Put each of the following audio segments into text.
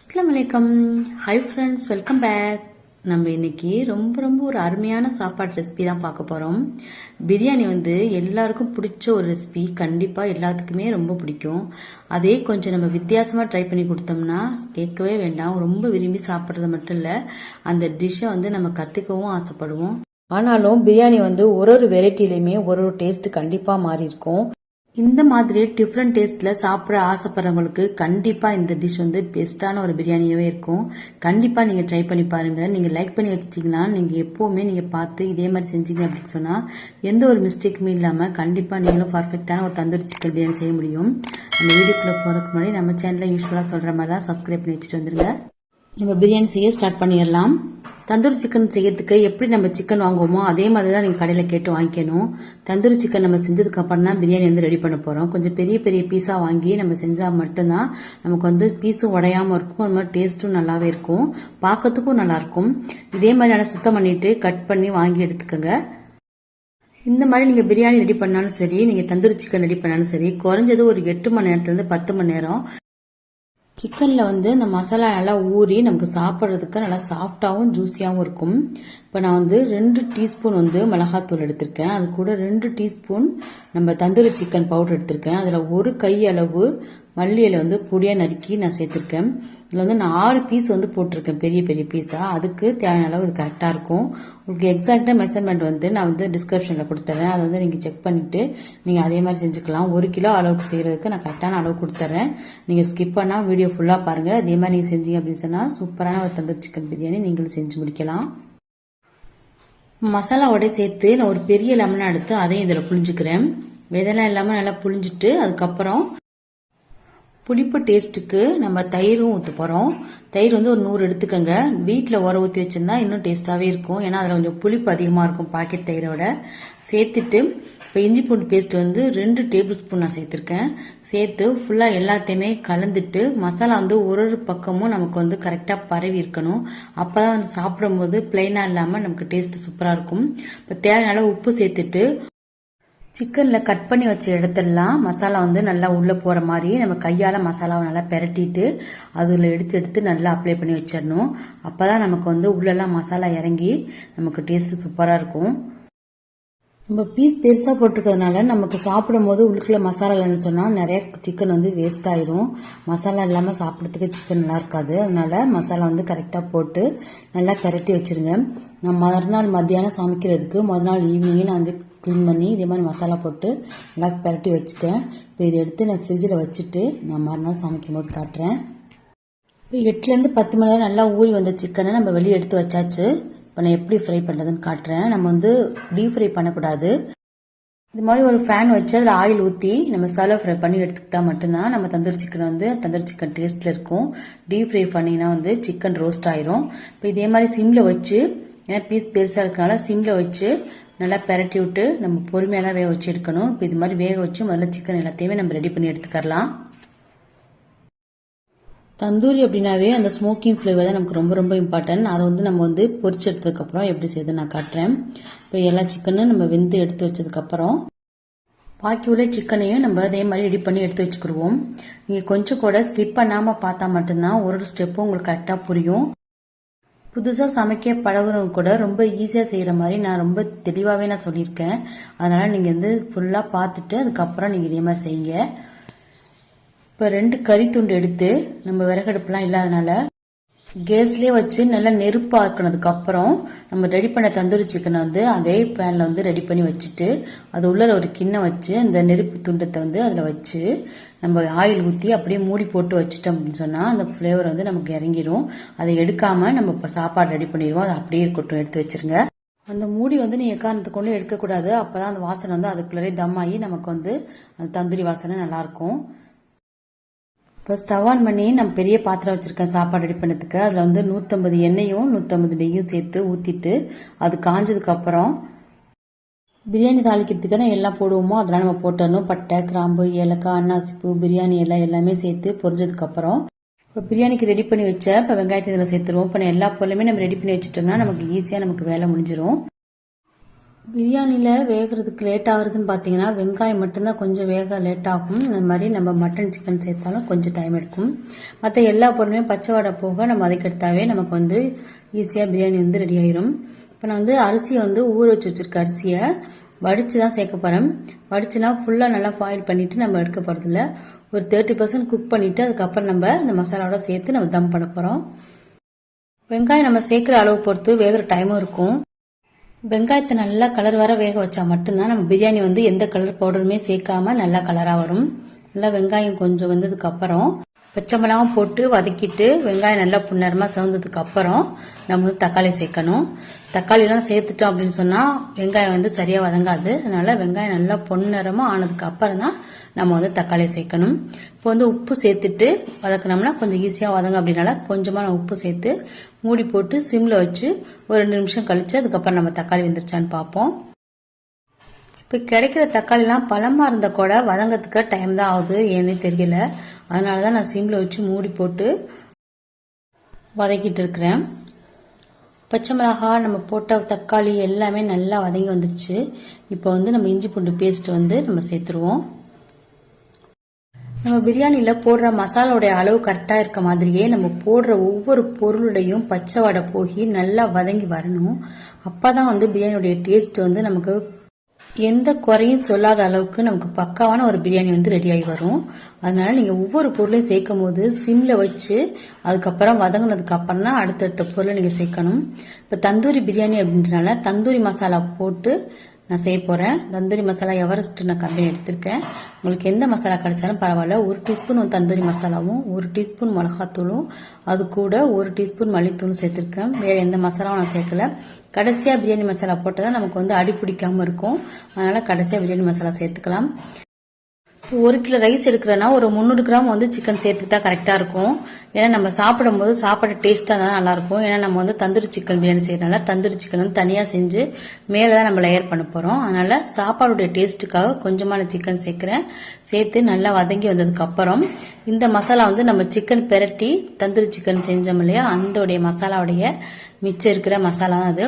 அஸ்லாம் வலைக்கம் hi friends welcome back நம்ம இன்னைக்கு ரொம்ப ரொம்ப ஒரு அருமையான சாப்பாடு ரெசிபி தான் பார்க்க போகிறோம் பிரியாணி வந்து எல்லாருக்கும் பிடிச்ச ஒரு ரெசிபி கண்டிப்பாக எல்லாத்துக்குமே ரொம்ப பிடிக்கும். அதே கொஞ்சம் நம்ம வித்தியாசமாக ட்ரை பண்ணி கொடுத்தோம்னா கேட்கவே வேண்டாம். ரொம்ப விரும்பி சாப்பிட்றது மட்டும் இல்லை அந்த டிஷ்ஷை வந்து நம்ம கற்றுக்கவும் ஆசைப்படுவோம். ஆனாலும் பிரியாணி வந்து ஒரு ஒரு வெரைட்டிலையுமே ஒரு ஒரு டேஸ்ட் கண்டிப்பாக மாறி இருக்கும் இந்த மாதிரி டிஃப்ரெண்ட் டேஸ்ட்ல சாப்பிட ஆசைப்படுறவங்களுக்கு கண்டிப்பா இந்த டிஷ் வந்து பெஸ்டான ஒரு பிரியாணியாவே இருக்கும். கண்டிப்பா நீங்க ட்ரை பண்ணி பாருங்க. நீங்க லைக் பண்ணி வச்சிட்டீங்கன்னா நீங்க எப்பவுமே நீங்க பார்த்து இதே மாதிரி செஞ்சீங்க அப்படின்னு சொன்னா எந்த ஒரு மிஸ்டேக்குமே இல்லாம கண்டிப்பா நீங்களும் பர்ஃபெக்டான ஒரு தந்தூரி சிக்கன் பிரியாணி செய்ய முடியும். நம்ம வீடியோக்குள்ள போறதுக்கு முன்னாடி நம்ம சேனல்ல யூஸ்வலா சொல்ற மாதிரி தான் சப்ஸ்கிரைப் பண்ணி வச்சுட்டு வந்துருங்க. நம்ம பிரியாணி செய்ய ஸ்டார்ட் பண்ணிடலாம். தந்தூரி சிக்கன் செய்யறதுக்கு எப்படி நம்ம சிக்கன் வாங்குவோமோ அதே மாதிரி தான் நீங்கள் கடையில் கேட்டு வாங்கிக்கணும். தந்தூரி சிக்கன் நம்ம செஞ்சதுக்கு அப்புறம் தான் பிரியாணி வந்து ரெடி பண்ண போகிறோம் கொஞ்சம் பெரிய பெரிய பீஸாக வாங்கி நம்ம செஞ்சால் மட்டும்தான் நமக்கு வந்து பீஸும் உடையாம இருக்கும். அது மாதிரி டேஸ்ட்டும் நல்லாவே இருக்கும். பார்க்கறதுக்கும் நல்லாயிருக்கும் இதே மாதிரி நல்லா சுத்தம் பண்ணிட்டு கட் பண்ணி வாங்கி எடுத்துக்கோங்க. இந்த மாதிரி நீங்கள் பிரியாணி ரெடி பண்ணாலும் சரி நீங்கள் தந்தூரி சிக்கன் ரெடி பண்ணாலும் சரி குறைஞ்சது ஒரு எட்டு மணி நேரத்துலேருந்து பத்து மணி நேரம் சிக்கனில் வந்து இந்த மசாலா நல்லா ஊறி நமக்கு சாப்பிட்றதுக்கு நல்லா சாஃப்டாகவும் ஜூஸியாகவும் இருக்கும். இப்போ நான் வந்து ரெண்டு டீஸ்பூன் வந்து மிளகாத்தூள் எடுத்திருக்கேன். அது கூட ரெண்டு டீஸ்பூன் நம்ம தந்தூரி சிக்கன் பவுடர் எடுத்திருக்கேன். அதில் ஒரு கை அளவு மல்லி இலை வந்து பொடியாக நறுக்கி நான் சேர்த்துருக்கேன். இதில் வந்து நான் ஆறு பீஸ் வந்து போட்டிருக்கேன் பெரிய பெரிய பீஸாக அதுக்கு தேவையான அளவு இது கரெக்டாக இருக்கும். உங்களுக்கு எக்ஸாக்டாக மெஷர்மெண்ட் வந்து நான் வந்து டிஸ்கிரிப்ஷனில் கொடுத்துறேன். அதை வந்து நீங்கள் செக் பண்ணிவிட்டு நீங்கள் அதே மாதிரி செஞ்சுக்கலாம். ஒரு கிலோ அளவுக்கு செய்கிறதுக்கு நான் கரெக்டான அளவு கொடுத்துட்றேன் நீங்கள் ஸ்கிப் பண்ணால் வீடியோ ஃபுல்லாக பாருங்கள் அதே மாதிரி நீங்கள் செஞ்சீங்க அப்படின்னு சொன்னால் சூப்பரான ஒரு தந்தூர் சிக்கன் பிரியாணி நீங்களும் செஞ்சு முடிக்கலாம். மசாலாவோட சேர்த்து நான் ஒரு பெரிய லெமனை எடுத்து அதையும் இதில் புளிஞ்சுக்கிறேன் விதெல்லாம் இல்லாமல் நல்லா புளிஞ்சிட்டு அதுக்கப்புறம் புளிப்பு டேஸ்ட்டுக்கு நம்ம தயிரும் ஊற்ற போகிறோம் தயிர் வந்து ஒரு நூறு எடுத்துக்கோங்க. வீட்டில் உர ஊற்றி வச்சிருந்தா இன்னும் டேஸ்ட்டாகவே இருக்கும். ஏன்னா அதில் கொஞ்சம் புளிப்பு அதிகமாக இருக்கும் பாக்கெட் தயிரோட. சேர்த்துட்டு இப்போ இஞ்சி பூண்டு பேஸ்ட் வந்து ரெண்டு டேபிள் ஸ்பூன் நான் சேர்த்துருக்கேன். சேர்த்து ஃபுல்லாக எல்லாத்தையுமே கலந்துட்டு மசாலா வந்து ஒரு ஒரு பக்கமும் நமக்கு வந்து கரெக்டாக பரவி இருக்கணும். அப்போ தான் வந்து சாப்பிடும்போது பிளெயினாக இல்லாமல் நமக்கு டேஸ்ட்டு சூப்பராக இருக்கும். இப்போ தேவையான உப்பு சேர்த்துட்டு சிக்கனில் கட் பண்ணி வச்ச இடத்தெல்லாம் மசாலா வந்து நல்லா உள்ளே போகிற மாதிரி நம்ம கையால் மசாலாவை நல்லா பெரட்டிட்டு அதில் எடுத்து எடுத்து நல்லா அப்ளை பண்ணி வச்சிடணும். அப்போ தான் நமக்கு வந்து உள்ளெல்லாம் மசாலா இறங்கி நமக்கு டேஸ்ட்டு சூப்பராக இருக்கும். நம்ம பீஸ் பெருசாக போட்டிருக்கிறதுனால நமக்கு சாப்பிடும் போது உள்ளுக்குள்ள மசாலா இல்லைன்னு சொன்னால் நிறைய சிக்கன் வந்து வேஸ்ட் ஆயிரும். மசாலா இல்லாமல் சாப்பிட்றதுக்கு சிக்கன் நல்லா இருக்காது. அதனால மசாலா வந்து கரெக்டாக போட்டு நல்லா பெரட்டி வச்சுருங்க. நான் மறுநாள் மத்தியானம் சமைக்கிறதுக்கு மொதல் நாள் ஈவினிங்கே நான் வந்து க்ளீன் பண்ணி இதே மாதிரி மசாலா போட்டு நல்லா பெரட்டி வச்சுட்டேன். இப்போ இதை எடுத்து நான் ஃப்ரிட்ஜில் வச்சுட்டு நான் மறுநாள் சமைக்கும் போது காட்டுறேன். இப்போ எட்டுலேருந்து பத்து மணி நேரம் நல்லா ஊறி வந்த சிக்கனை நம்ம வெளியே எடுத்து வச்சாச்சு. இப்போ நான் எப்படி ஃப்ரை பண்ணுறதுன்னு காட்டுறேன். நம்ம வந்து டீப் ஃப்ரை பண்ணக்கூடாது. இது மாதிரி ஒரு ஃபேன் வச்சு அதில் ஆயில் ஊற்றி நம்ம சலோ ஃப்ரை பண்ணி எடுத்துக்கிட்டால் மட்டும்தான் நம்ம தந்தூரி சிக்கன் வந்து தந்தூரி சிக்கன் டேஸ்ட்டில் இருக்கும். டீப் ஃப்ரை பண்ணிங்கன்னா வந்து சிக்கன் ரோஸ்ட் ஆயிரும். இப்போ இதே மாதிரி சிம்மில் வச்சு ஏன்னா பீஸ் பெருசாக இருக்கனால சிம்மில் வச்சு நல்லா பெரட்டி விட்டு நம்ம பொறுமையாக தான் வேக வச்சு எடுக்கணும். இப்போ இது மாதிரி வேக வச்சு முதல்ல சிக்கன் எல்லாத்தையுமே நம்ம ரெடி பண்ணி எடுத்துக்கலாம் தந்தூரி அப்படின்னாவே அந்த ஸ்மோக்கிங் ஃப்ளேவர் தான் நமக்கு ரொம்ப ரொம்ப இம்பார்ட்டன்ட் அதை வந்து நம்ம வந்து பொரிச்சு எடுத்ததுக்கப்புறம் எப்படி செய்யுது நான் காட்டுறேன். இப்போ எல்லா சிக்கனும் நம்ம வெந்து எடுத்து வச்சதுக்கப்புறம் பாக்கி உள்ள சிக்கனையும் நம்ம அதே மாதிரி ரெடி பண்ணி எடுத்து வச்சுக்கிடுவோம். நீங்கள் கொஞ்சம் கூட ஸ்கிப் பண்ணாமல் பார்த்தா மட்டும்தான் ஒரு ஒரு ஸ்டெப்பும் உங்களுக்கு கரெக்டாக புரியும். புதுசாக சமைக்க பழகுறவங்க கூட ரொம்ப ஈஸியாக செய்கிற மாதிரி நான் ரொம்ப தெளிவாகவே நான் சொல்லியிருக்கேன். அதனால் நீங்கள் வந்து ஃபுல்லாக பார்த்துட்டு அதுக்கப்புறம் நீங்கள் இதே மாதிரி செய்யுங்க. இப்போ ரெண்டு கறி துண்டு எடுத்து நம்ம விறகடுப்புலாம் இல்லாதனால கேஸ்லேயே வச்சு நல்லா நெருப்பாக்கினதுக்கு அப்புறம் நம்ம ரெடி பண்ண தந்தூரி சிக்கனை வந்து அதே பேனில் வந்து ரெடி பண்ணி வச்சுட்டு அது உள்ள ஒரு கிண்ணம் வச்சு அந்த நெருப்பு துண்டத்தை வந்து அதில் வச்சு நம்ம ஆயில் ஊற்றி அப்படியே மூடி போட்டு வச்சுட்டோம் அப்படின்னு சொன்னால் அந்த ஃப்ளேவர் வந்து நமக்கு இறங்கிரும். அதை எடுக்காமல் நம்ம இப்போ சாப்பாடு ரெடி பண்ணிடுவோம். அது அப்படியே இருக்கட்டும். எடுத்து வச்சிருங்க. அந்த மூடி வந்து நீ எக்காரணத்தை கொண்டு எடுக்கக்கூடாது. அப்போ தான் அந்த வாசனை வந்து அதுக்குள்ளே தம் ஆகி நமக்கு வந்து அந்த தந்தூரி வாசனை நல்லாயிருக்கும் இப்போ ஸ்டவ் ஆன் பண்ணி நம்ம பெரிய பாத்திரம் வச்சுருக்கேன் சாப்பாடு ரெடி பண்ணதுக்கு அதில் வந்து நூற்றம்பது எண்ணெயும் நூற்றம்பது நெய்யும் சேர்த்து ஊற்றிட்டு அது காஞ்சதுக்கப்புறம் பிரியாணி தாளிக்கிறதுக்கு நான் எல்லாம் போடுவோமோ அதெல்லாம் நம்ம போட்டுடணும் பட்டை கிராம்பு ஏலக்காய் அன்னாசிப்பூ பிரியாணி எல்லாம் எல்லாமே சேர்த்து பொரிஞ்சதுக்கப்புறம் இப்போ பிரியாணிக்கு ரெடி பண்ணி வச்ச இப்போ வெங்காயத்தை இதில் சேர்த்துருவோம். இப்போ எல்லா பொருளுமே நம்ம ரெடி பண்ணி வச்சுட்டோம்னா நமக்கு ஈஸியாக நமக்கு வேலை முடிஞ்சிடும் பிரியாணியில் வேகிறதுக்கு லேட் ஆகுறதுன்னு பார்த்தீங்கன்னா வெங்காயம் மட்டும்தான் கொஞ்சம் வேக லேட் ஆகும். இந்த மாதிரி நம்ம மட்டன் சிக்கன் சேர்த்தாலும் கொஞ்சம் டைம் எடுக்கும். மற்ற எல்லா பொருளுமே பச்சை வடை போக நம்ம அதுக்கெடுத்தாவே நமக்கு வந்து ஈஸியாக பிரியாணி வந்து ரெடி ஆயிரும். இப்போ நான் வந்து அரிசியை வந்து ஊற வச்சு வச்சுருக்க அரிசியை வடித்து தான் சேர்க்க போகிறேன் வடிச்சுனா ஃபுல்லாக நல்லா ஃபாயில் பண்ணிவிட்டு நம்ம எடுக்க போகிறதில்ல ஒரு தேர்ட்டி பர்சன்ட் குக் பண்ணிவிட்டு அதுக்கப்புறம் நம்ம இந்த மசாலாவோட சேர்த்து நம்ம தம் பண்ண போகிறோம் வெங்காயம் நம்ம சேர்க்குற அளவு பொறுத்து வேகிற டைமும் இருக்கும். வெங்காயத்தை நல்லா கலர் வர வேக வச்சா மட்டும்தான் நம்ம பிரியாணி வந்து எந்த கலர் பவுடருமே சேர்க்காம நல்லா கலராக வரும். நல்லா வெங்காயம் கொஞ்சம் வந்ததுக்கு அப்புறம் பச்சை மிளகாவும் போட்டு வதக்கிட்டு வெங்காயம் நல்லா புண்ணரமாக சேர்ந்ததுக்கு அப்புறம் நம்ம வந்து தக்காளி சேர்க்கணும். தக்காளிலாம் சேர்த்துட்டோம் அப்படின்னு சொன்னால் வெங்காயம் வந்து சரியாக வதங்காது. அதனால வெங்காயம் நல்லா பொன்னிறமாக ஆனதுக்கு அப்புறம் தான் நம்ம வந்து தக்காளி சேர்க்கணும். இப்போ வந்து உப்பு சேர்த்துட்டு வதக்கினோம்னா கொஞ்சம் ஈஸியாக வதங்க அப்படின்னால கொஞ்சமாக நான் உப்பு சேர்த்து மூடி போட்டு சிம்மில் வச்சு ஒரு ரெண்டு நிமிஷம் கழித்து அதுக்கப்புறம் நம்ம தக்காளி வெந்துருச்சான்னு பார்ப்போம். இப்போ கிடைக்கிற தக்காளிலாம் பழமாக இருந்த கூட வதங்கிறதுக்கு டைம் தான் ஆகுது ஏன்னே தெரியல. அதனால தான் நான் சிம்மில் வச்சு மூடி போட்டு வதக்கிட்டு இருக்கிறேன். பச்சை மிளகா நம்ம போட்ட தக்காளி எல்லாமே நல்லா வதங்கி வந்துருச்சு. இப்போ வந்து நம்ம இஞ்சி பூண்டு பேஸ்ட் வந்து நம்ம சேர்த்துருவோம். நம்ம பிரியாணியில் போடுற மசாலாவுடைய அளவு கரெக்டாக இருக்க மாதிரியே நம்ம போடுற ஒவ்வொரு பொருளுடையும் பச்சை வடை போய் நல்லா வதங்கி வரணும். அப்போ தான் வந்து பிரியாணியுடைய டேஸ்ட் வந்து நமக்கு எந்த குறையும் சொல்லாத அளவுக்கு நமக்கு பக்காவான ஒரு பிரியாணி வந்து ரெடியாகி வரும். அதனால நீங்கள் ஒவ்வொரு பொருளையும் சேர்க்கும் போது சிம்மில் வச்சு அதுக்கப்புறம் வதங்கினதுக்கு அப்புறம் தான் அடுத்தடுத்த பொருளை நீங்கள் சேர்க்கணும். இப்போ தந்தூரி பிரியாணி அப்படின்றனால தந்தூரி மசாலா போட்டு நான் செய்ய போகிறேன் தந்தூரி மசாலா எவரெஸ்ட் நான் கம்பெனி எடுத்திருக்கேன். உங்களுக்கு எந்த மசாலா கிடைச்சாலும் பரவாயில்ல. ஒரு டீஸ்பூன் தந்தூரி மசாலாவும் ஒரு டீஸ்பூன் மிளகாத்தூளும் அது கூட ஒரு டீஸ்பூன் மல்லித்தூளும் சேர்த்துருக்கேன். வேறு எந்த மசாலாவும் நான் சேர்க்கல. கடைசியாக பிரியாணி மசாலா போட்டால் தான் நமக்கு வந்து அடி பிடிக்காமல் இருக்கும். அதனால் கடைசியாக பிரியாணி மசாலா சேர்த்துக்கலாம். ஒரு கிலோ ரைஸ் எடுக்கிறேன்னா ஒரு முந்நூறு கிராம் வந்து சிக்கன் சேர்த்துக்கிட்டா கரெக்டாக இருக்கும். ஏன்னா நம்ம சாப்பிடும்போது சாப்பாடு டேஸ்ட்டாக தான் நல்லாயிருக்கும். ஏன்னா நம்ம வந்து தந்தூரி சிக்கன் பிரியாணி செய்யறதுனால தந்தூரி சிக்கன் வந்து தனியாக செஞ்சு மேலே தான் நம்ம லேயர் பண்ண போகிறோம் அதனால் சாப்பாடுடைய டேஸ்ட்டுக்காக கொஞ்சமான சிக்கன் சேர்க்குறேன். சேர்த்து நல்லா வதங்கி வந்ததுக்கப்புறம் இந்த மசாலா வந்து நம்ம சிக்கன் பெரட்டி தந்தூரி சிக்கன் செஞ்சோம் இல்லையா? அந்தோடைய மசாலாவுடைய மிச்சம் இருக்கிற மசாலா தான் அது.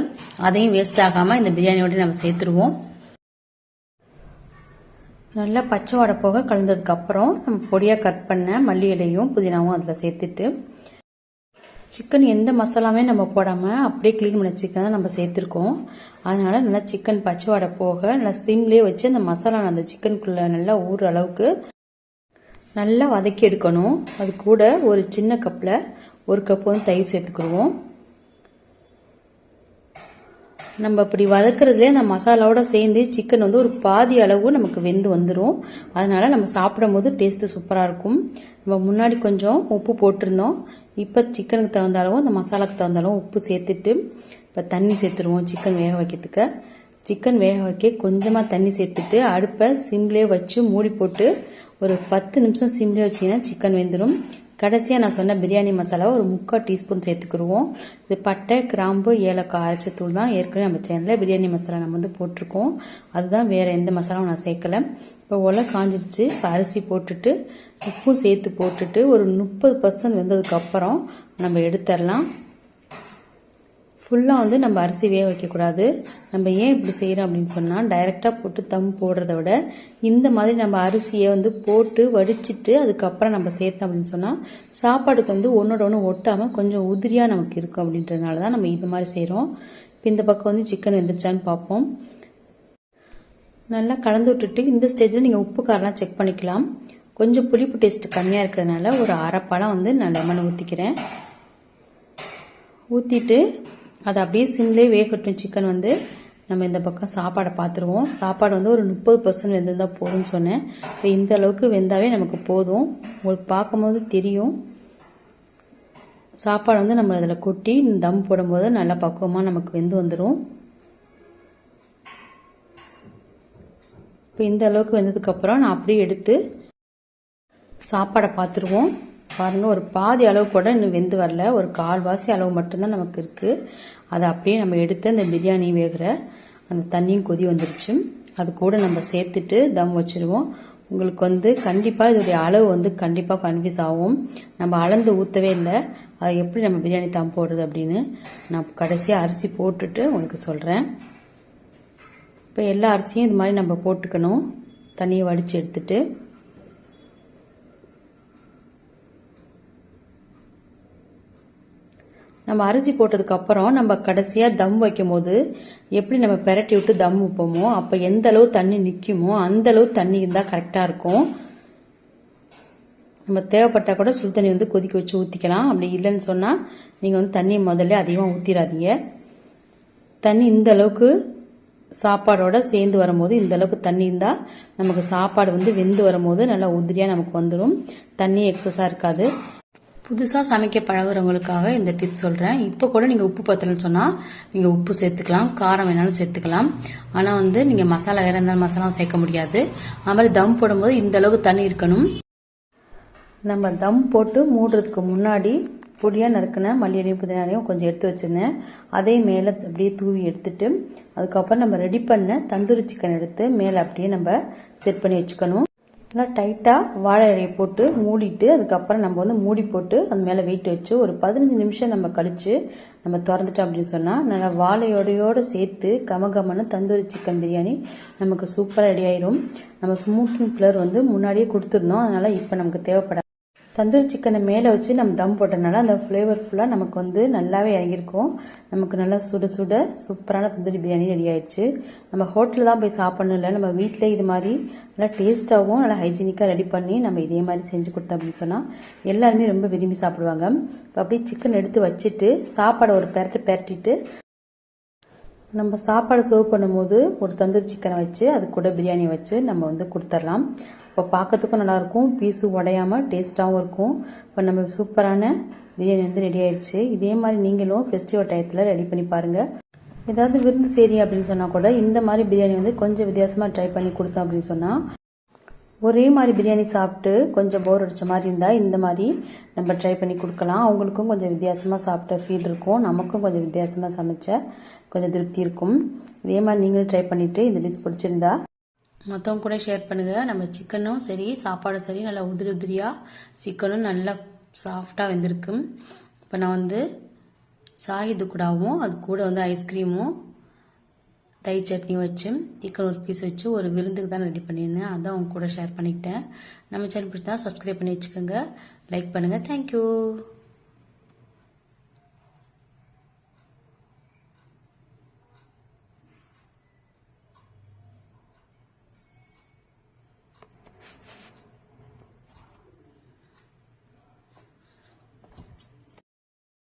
அதையும் வேஸ்ட் ஆகாமல் இந்த பிரியாணியோட நம்ம சேர்த்துருவோம். நல்லா பச்சை வாடை போக கலந்ததுக்கப்புறம் நம்ம பொடியாக கட் பண்ண மல்லி இலையும் புதினாவும் அதில் சேர்த்துட்டு சிக்கன் எந்த மசாலாமே நம்ம போடாமல் அப்படியே க்ளீன் பண்ண சிக்கன் தான் நம்ம சேர்த்துருக்கோம். அதனால் நல்லா சிக்கன் பச்சை வாடை போக நல்லா சிம்லேயே வச்சு அந்த மசாலா அந்த சிக்கனுக்குள்ளே நல்லா ஊறுற அளவுக்கு நல்லா வதக்கி எடுக்கணும். அது கூட ஒரு சின்ன கப்பில் ஒரு கப் வந்து தயிர் சேர்த்துக்குருவோம் நம்ம இப்படி வதக்குறதுலே அந்த மசாலாவோட சேர்ந்து சிக்கன் வந்து ஒரு பாதி அளவு நமக்கு வெந்து வந்துடும் அதனால் நம்ம சாப்பிடும் போது டேஸ்ட்டு சூப்பராக இருக்கும். நம்ம முன்னாடி கொஞ்சம் உப்பு போட்டிருந்தோம். இப்போ சிக்கனுக்கு தகுந்த அந்த மசாலாவுக்கு தகுந்த உப்பு சேர்த்துட்டு இப்போ தண்ணி சேர்த்துருவோம் சிக்கன் வேக வைக்கிறதுக்கு. சிக்கன் வேக வைக்க கொஞ்சமாக தண்ணி சேர்த்துட்டு அடுப்பை சிம்லேயே வச்சு மூடி போட்டு ஒரு பத்து நிமிஷம் சிம்லேயே வச்சிங்கன்னா சிக்கன் வெந்துடும் கடைசியாக நான் சொன்ன பிரியாணி மசாலாவை ஒரு முக்கால் டீஸ்பூன் சேர்த்துக்கிடுவோம் இது பட்டை கிராம்பு ஏலக்காய் அரைச்ச தூள் தான் ஏற்கனவே நம்ம சேனலில் பிரியாணி மசாலா நம்ம வந்து போட்டிருக்கோம். அதுதான் வேறு எந்த மசாலாவும் நான் சேர்க்கலை. இப்போ ஒலை காஞ்சிடுச்சு இப்போ அரிசி போட்டுட்டு உப்பும் சேர்த்து போட்டுட்டு ஒரு முப்பது பர்சன்ட் வெந்ததுக்கப்புறம் நம்ம எடுத்துடலாம். ஃபுல்லாக வந்து நம்ம அரிசி வேக வைக்கக்கூடாது. நம்ம ஏன் இப்படி செய்கிறோம் அப்படின்னு சொன்னால் டைரெக்டாக போட்டு தம் போடுறத விட இந்த மாதிரி நம்ம அரிசியை வந்து போட்டு வடிச்சிட்டு அதுக்கப்புறம் நம்ம சேர்த்தோம் அப்படின்னு சொன்னால் சாப்பாடுக்கு வந்து ஒன்றோட ஒன்று ஒட்டாமல் கொஞ்சம் உதிரியாக நமக்கு இருக்கும் அப்படின்றதுனால தான் நம்ம இது மாதிரி செய்கிறோம் இப்போ இந்த பக்கம் வந்து சிக்கன் வெந்துருச்சான்னு பார்ப்போம். நல்லா கலந்து விட்டுட்டு இந்த ஸ்டேஜில் நீங்கள் உப்பு காரெலாம் செக் பண்ணிக்கலாம். கொஞ்சம் புளிப்பு டேஸ்ட் கம்மியாக இருக்கிறதுனால ஒரு அரை பழம் வந்து நான் லெமன் ஊற்றிக்கிறேன் ஊற்றிட்டு அது அப்படியே சிம்லேயே வேகட்டும். சிக்கன் வந்து நம்ம இந்த பக்கம் சாப்பாடை பார்த்துருவோம். சாப்பாடு வந்து ஒரு முப்பது பர்சன்ட் வெந்திருந்தால் போதும்னு சொன்னேன். இப்போ இந்த அளவுக்கு வெந்தாவே நமக்கு போதும். உங்களுக்கு பார்க்கும்போது தெரியும். சாப்பாடு வந்து நம்ம அதில் கொட்டி தம் போடும்போது நல்லா பக்குவமாக நமக்கு வெந்து வந்துடும் இப்போ இந்த அளவுக்கு வெந்ததுக்கப்புறம் நான் அப்படியே எடுத்து சாப்பாடை பார்த்துருவோம். பாருங்கள் ஒரு பாதி அளவு கூட இன்னும் வெந்து வரல. ஒரு கால்வாசி அளவு மட்டும்தான் நமக்கு இருக்குது அதை அப்படியே நம்ம எடுத்து அந்த பிரியாணி வேகிற அந்த தண்ணியும் கொதி வந்துருச்சு. அது கூட நம்ம சேர்த்துட்டு தம் வச்சுருவோம். உங்களுக்கு வந்து கண்டிப்பாக இதோடைய அளவு வந்து கண்டிப்பாக கன்ஃபியூஸ் ஆகும். நம்ம அளந்து ஊற்றவே இல்லை. அதை எப்படி நம்ம பிரியாணி தம் போடுறது அப்படின்னு நான் கடைசியாக அரிசி போட்டுட்டு உங்களுக்கு சொல்கிறேன் இப்போ எல்லா அரிசியும் இது மாதிரி நம்ம போட்டுக்கணும். தண்ணியை வடித்து எடுத்துட்டு நம்ம அரிசி போட்டதுக்கப்புறம் நம்ம கடைசியாக தம் வைக்கும் போது எப்படி நம்ம பெரட்டி விட்டு தம் வைப்போமோ அப்போ எந்த அளவு தண்ணி நிற்குமோ அந்த அளவு தண்ணி இருந்தால் கரெக்டாக இருக்கும். நம்ம தேவைப்பட்டால் கூட சுடு தண்ணி வந்து கொதிக்க வச்சு ஊற்றிக்கலாம் அப்படி இல்லைன்னு சொன்னால் நீங்கள் வந்து தண்ணி முதல்ல அதிகமாக ஊற்றிடாதீங்க தண்ணி இந்த அளவுக்கு சாப்பாடோட சேர்ந்து வரும்போது இந்த அளவுக்கு தண்ணி இருந்தால் நமக்கு சாப்பாடு வந்து வெந்து வரும்போது நல்லா உதிரியாக நமக்கு வந்துடும் தண்ணி எக்ஸஸாக இருக்காது. புதுசாக சமைக்க பழகுறவங்களுக்காக இந்த டிப் சொல்கிறேன் இப்போ கூட நீங்கள் உப்பு பத்தலன்னு சொன்னால் நீங்கள் உப்பு சேர்த்துக்கலாம் காரம் வேணாலும் சேர்த்துக்கலாம். ஆனால் வந்து நீங்கள் மசாலா வேறு எந்த மசாலாவும் சேர்க்க முடியாது. அது மாதிரி தம் போடும்போது இந்த அளவுக்கு தண்ணி இருக்கணும். நம்ம தம் போட்டு மூடுறதுக்கு முன்னாடி பொடியாக நறுக்கின மல்லியலையும் புதினாலையும் கொஞ்சம் எடுத்து வச்சுருந்தேன். அதே மேலே அப்படியே தூவி எடுத்துட்டு அதுக்கப்புறம் நம்ம ரெடி பண்ண தந்தூரி சிக்கன் எடுத்து மேலே அப்படியே நம்ம செட் பண்ணி வச்சுக்கணும். நல்லா டைட்டாக வாழை இலையை போட்டு மூடிட்டு அதுக்கப்புறம் நம்ம வந்து மூடி போட்டு அது மேலே வெயிட் வச்சு ஒரு பதினஞ்சு நிமிஷம் நம்ம கழித்து நம்ம திறந்துட்டோம் அப்படின்னு சொன்னால் நல்லா வாழையோடையோடு சேர்த்து கமகமன்னு தந்தூரி சிக்கன் பிரியாணி நமக்கு சூப்பராக ரெடி ஆயிரும். நம்ம ஸ்மோக்கிங் ஃப்ளவர் வந்து முன்னாடியே கொடுத்துருந்தோம் அதனால் இப்போ நமக்கு தேவைப்படாது. தந்தூரி சிக்கனை மேலே வச்சு நம்ம தம் போட்டனால அந்த ஃப்ளேவர் ஃபுல்லாக நமக்கு வந்து நல்லாவே இறங்கியிருக்கும். நமக்கு நல்லா சுட சுட சூப்பரான தந்தூரி பிரியாணி ரெடி ஆயிடுச்சு. நம்ம ஹோட்டலில் தான் போய் சாப்பிடணும் இல்லை நம்ம வீட்டிலே இது மாதிரி நல்லா டேஸ்ட்டாகவும் நல்லா ஹைஜீனிக்காக ரெடி பண்ணி நம்ம இதே மாதிரி செஞ்சு கொடுத்தோம் அப்படின்னு சொன்னால் எல்லாருமே ரொம்ப விரும்பி சாப்பிடுவாங்க. இப்போ அப்படியே சிக்கன் எடுத்து வச்சுட்டு சாப்பாடை ஒரு பெரட்டு பெரட்டிட்டு நம்ம சாப்பாடு சர்வ் பண்ணும்போது ஒரு தந்தூரி சிக்கனை வச்சு அது கூட பிரியாணி வச்சு நம்ம வந்து கொடுத்துர்லாம் இப்போ பார்க்கறதுக்கும் நல்லாயிருக்கும் பீஸும் உடையாமல் டேஸ்ட்டாகவும் இருக்கும். இப்போ நம்ம சூப்பரான பிரியாணி வந்து ரெடி ஆயிடுச்சு. இதே மாதிரி நீங்களும் ஃபெஸ்டிவல் டயத்தில் ரெடி பண்ணி பாருங்கள் ஏதாவது விருந்து சரி அப்படின்னு சொன்னால் கூட இந்த மாதிரி பிரியாணி வந்து கொஞ்சம் வித்தியாசமாக ட்ரை பண்ணி கொடுத்தோம் அப்படின்னு சொன்னால் ஒரே மாதிரி பிரியாணி சாப்பிட்டு கொஞ்சம் போர் அடித்த மாதிரி இருந்தால் இந்த மாதிரி நம்ம ட்ரை பண்ணி கொடுக்கலாம். அவங்களுக்கும் கொஞ்சம் வித்தியாசமாக சாப்பிட்ட ஃபீல் இருக்கும். நமக்கும் கொஞ்சம் வித்தியாசமாக சமைச்ச கொஞ்சம் திருப்தி இருக்கும். இதே மாதிரி நீங்களும் ட்ரை பண்ணிவிட்டு இந்த டிஷ் பிடிச்சிருந்தா மற்றவங்க கூட ஷேர் பண்ணுங்கள் நம்ம சிக்கனும் சரி சாப்பாடும் சரி நல்லா உதிரி உதிரியாக சிக்கனும் நல்லா சாஃப்டாக வெந்திருக்கும். இப்போ நான் வந்து சாகிது கூடாவும் அது கூட வந்து ஐஸ்கிரீமும் தை சட்னி வச்சு சிக்கன் ஒரு பீஸ் வச்சு ஒரு விருந்துக்கு தான் ரெடி பண்ணியிருந்தேன். அதான் உங்க கூட ஷேர் பண்ணிக்கிட்டேன். நம்ம சேனல் பிடிச்சா சப்ஸ்கிரைப் பண்ணி வச்சுக்கோங்க. லைக் பண்ணுங்கள் தேங்க்யூ